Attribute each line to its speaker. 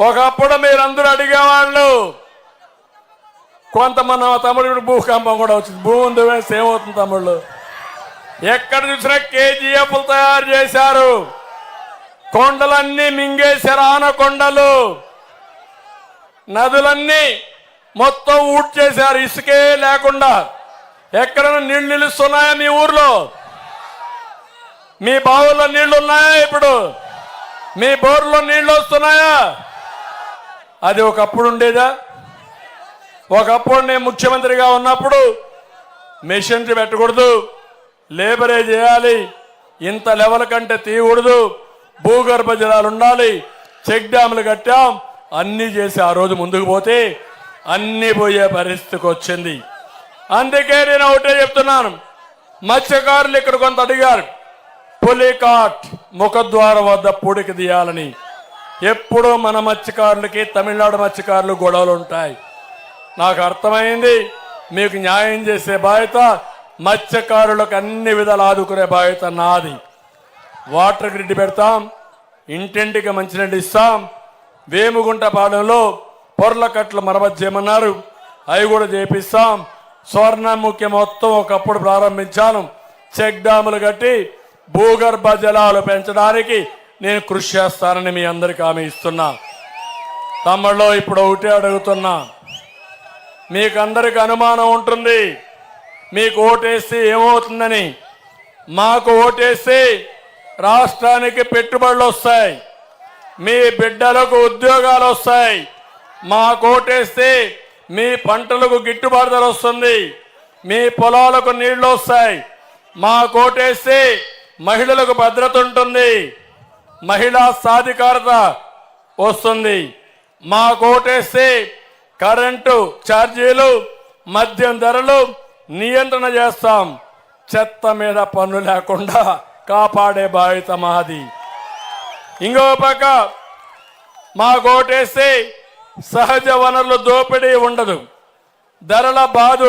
Speaker 1: ఒకప్పుడు మీరందరూ అడిగేవాళ్ళు కొంతమంది మన తమ్ముడు భూకంపం కూడా వచ్చింది. భూమి ఉంది వేస్తే ఏమవుతుంది తమ్ముళ్ళు. ఎక్కడ చూసినా కేజీఎఫ్లు తయారు చేశారు. కొండలన్నీ మింగేశారు ఆనకొండలు. నదులన్నీ మొత్తం ఊట్ చేశారు ఇసుకే లేకుండా. ఎక్కడైనా నీళ్ళు నిలుస్తున్నాయా మీ ఊర్లో? మీ బావుల్లో నీళ్ళు ఉన్నాయా ఇప్పుడు? మీ బోర్లో నీళ్ళు వస్తున్నాయా? అది ఒకప్పుడు ఉండేదా? ఒకప్పుడు నేను ముఖ్యమంత్రిగా ఉన్నప్పుడు మెషినరీ పెట్టకూడదు లేబరే చేయాలి ఇంత లెవెల్ కంటే తీయకూడదు భూగర్భ జలాలు ఉండాలి చెక్ డ్యాములు కట్టాం అన్నీ చేసి ఆ రోజు ముందుకు పోతే అన్నీ పోయే పరిస్థితికి వచ్చింది. అందుకే నేను ఒకటే చెప్తున్నాను మత్స్యకారులు ఇక్కడ కొంత అడిగారు పులికాట్ ముఖద్వారం వద్ద పూడికి తీయాలని. ఎప్పుడూ మన మత్స్యకారులకి తమిళనాడు మత్స్యకారులు గొడవలు ఉంటాయి. నాకు అర్థమైంది. మీకు న్యాయం చేసే బాధ్యత మత్స్యకారులకు అన్ని విధాలు ఆదుకునే బాధ్యత నాది. వాటర్ గ్రిడ్ పెడతాం ఇంటింటికి మంచినీళ్ళు ఇస్తాం. వేముగుంట పాలెంలో పొర్ల కట్లు మరమ్మతు చేయమన్నారు. అవి కూడా చేపిస్తాం. స్వర్ణముఖ్య మొత్తం ఒకప్పుడు ప్రారంభించాను. చెక్ డ్యాములు కట్టి భూగర్భ జలాలు పెంచడానికి నేను కృషి చేస్తానని మీ అందరికీ ఆమె ఇస్తున్నా. తమ్ముళ్ళు ఇప్పుడు ఒకటే అడుగుతున్నా. మీకు అందరికి అనుమానం ఉంటుంది. మీకు ఓటేస్తే ఏమవుతుందని. మాకు ఓటేస్తే రాష్ట్రానికి పెట్టుబడులు వస్తాయి. మీ బిడ్డలకు ఉద్యోగాలు వస్తాయి. మాకు ఓటేస్తే మీ పంటలకు గిట్టుబాటు ధర వస్తుంది. మీ పొలాలకు నీళ్ళు వస్తాయి. మా కోటేస్తే మహిళలకు భద్రత ఉంటుంది. మహిళా సాధికారత వస్తుంది. మా కోటేస్తే కరెంటు ఛార్జీలు మద్యం ధరలు నియంత్రణ చేస్తాం. చెత్త మీద పన్ను లేకుండా కాపాడే బాధ్యత మాది. ఇంకో పక్క మా కోటేస్తే సహజ వనరులు దోపిడీ ఉండదు. ధరల బాధ